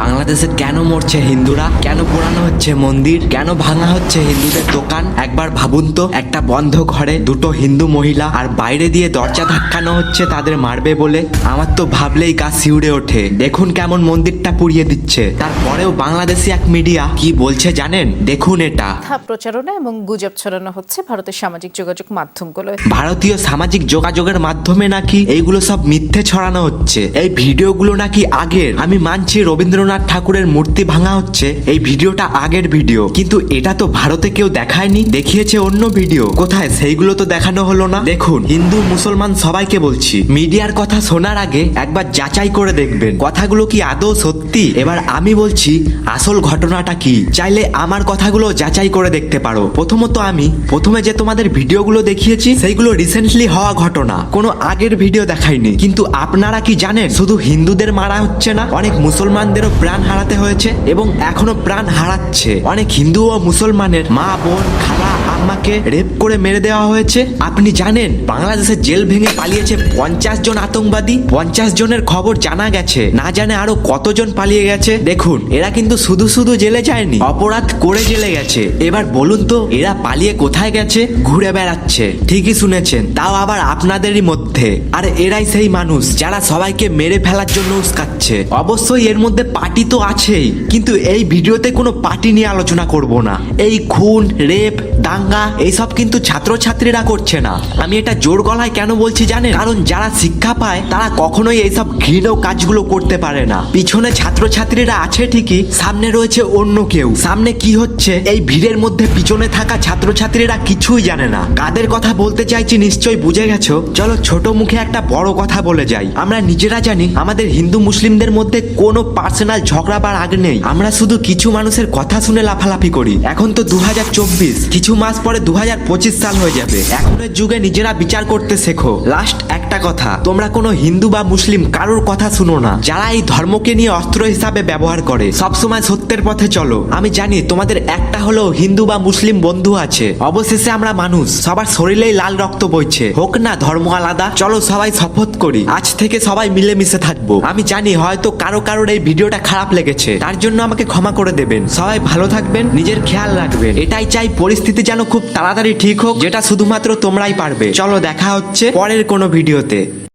বাংলাদেশে কেন মরছে হিন্দুরা? কেন পোড়ানো হচ্ছে মন্দির? কেন ভাঙা হচ্ছে হিন্দুদের দোকান? একবার ভাবুন তো একটা বন্ধ ঘরে দুটো হিন্দু মহিলা আর বাইরে দিয়ে দরজা ধাক্কানো হচ্ছে তাদের মারবে বলে? আমার তো ভাবলেই গা শিউড়ে ওঠে। দেখুন কেমন মন্দিরটা পুড়িয়ে দিচ্ছে। তারপরেও বাংলাদেশি এক মিডিয়া কি বলছে জানেন? দেখুন এটা। প্রচারণা এবং গুজব ছড়ানো হচ্ছে ভারতের সামাজিক যোগাযোগ মাধ্যমগুলোয়। ভারতীয় সামাজিক যোগাযোগের মাধ্যমে নাকি এইগুলো সব মিথ্যে ছড়ানো হচ্ছে? এই ভিডিওগুলো নাকি আগের। আমি মানছি রবীন্দ্রনাথ ঠাকুরের মূর্তি ভাঙা হচ্ছে, এই ভিডিওটা আগের ভিডিও। কিন্তু এটা তো ভারতে কেউ দেখায়নি, দেখিয়েছে অন্য ভিডিও। কোথায়? সেইগুলো তো দেখানো হলো না। দেখুন, হিন্দু, মুসলমান সবাইকে বলছি, মিডিয়ার কথা শোনার আগে একবার যাচাই করে দেখবেন। কথাগুলো কি আদৌ সত্যি? এবার আমি বলছি, আসল ঘটনাটা কি? চাইলে আমার কথাগুলো যাচাই করে দেখতে পারো। প্রথমত আমি, প্রথমে যে তোমাদের ভিডিওগুলো দেখিয়েছি, সেইগুলো রিসেন্টলি হওয়া ঘটনা। কোনো আগের ভিডিও দেখাইনি। কিন্তু আপনারা কি জানেন? শুধু হিন্দুদের মারা হচ্ছে না, অনেক মুসলমানদেরও প্রাণ হারাতে হয়েছে এবং এখনও প্রাণ হারাচ্ছে। অনেক হিন্দু ও মুসলমানের মা বোন খালা আম্মাকে রেপ করে মেরে দেওয়া হয়েছে। আপনি জানেন বাংলাদেশে জেল ভেঙে পালিয়েছে পঞ্চাশ জন আতঙ্কবাদী। পঞ্চাশ জনের খবর জানা গেছে। না জানে আরও কতজন পালিয়ে গেছে। দেখুন, এরা কিন্তু শুধু শুধু জেলে যায়নি, অপরাধ করে জেলে গেছে। এবার বলুন তো, এরা পালিয়ে কোথায় গেছে? ঘুরে বেড়াচ্ছে। ঠিকই শুনেছেন, তাও আবার আপনাদেরই মধ্যে। আর এরাই সেই মানুষ যারা সবাইকে মেরে ফেলার জন্য উস্কাচ্ছে। অবশ্যই এর মধ্যে পার্টি তো আছেই, কিন্তু এই ভিডিওতে কোনো পার্টি নিয়ে আলোচনা করব না। এই খুন রেপ দাঙ্গা এইসব কিন্তু ছাত্রছাত্রীরা করছে না। আমি এটা জোর গলায় কেন বলছি জানেন? কারণ যারা শিক্ষা পায়, তারা কখনোই এইসব ঘৃণ কাজগুলো করতে পারে না। পিছনে ছাত্রছাত্রীরা আছে ঠিকই, সামনে রয়েছে অন্য কেউ। সামনে কি হচ্ছে, এই ভিড়ের মধ্যে পিছনে থাকা ছাত্রছাত্রীরা কিছুই জানে না। কাদের কথা বলতে চাইছি, নিশ্চয়ই বুঝে গেছো? চলো ছোট মুখে একটা বড় কথা বলে যাই। আমরা নিজেরা জানি, আমাদের হিন্দু মুসলিমদের মধ্যে কোনো পার্সোনাল ঝগড়া বা রাগ নেই। আমরা শুধু কিছু মানুষের কথা শুনে লাফালাফি করি। এখন তো দু হাজার চব্বিশ, কিছু মাস পরে দু হাজার পঁচিশ সাল হয়ে যাবে। এখনের যুগে নিজেরা বিচার করতে শেখো। লাস্ট একটা কথা, তোমরা কোনো হিন্দু বা মুসলিম কারোর কথা শুনো না। যারা এই ধর্মকে নিয়ে অস্ত্র হিসাবে ব্যবহার করে, সবসময় সত্যের পথে চলো। আমি জানি তোমাদের একটা হলেও হিন্দু বা মুসলিম বন্ধু আছে। অবশেষে আমরা মানুষ, সবার শরীরেই লাল রক্ত বইছে। হোক না ধর্ম আলাদা, চলো সবাই শপথ করি। আজ থেকে সবাই মিলেমিশে থাকব। আমি জানি হয়তো কারও কারোর এই ভিডিওটা খারাপ লেগেছে। তার জন্য আমাকে ক্ষমা করে দেবেন। সবাই ভালো থাকবেন, নিজের খেয়াল রাখবেন। এটাই চাই পরিস্থিতি যেন খুব তাড়াতাড়ি ঠিক হোক যেটা শুধুমাত্র তোমরাই পারবে। চলো দেখা হচ্ছে পরের কোনো ভিডিওতে।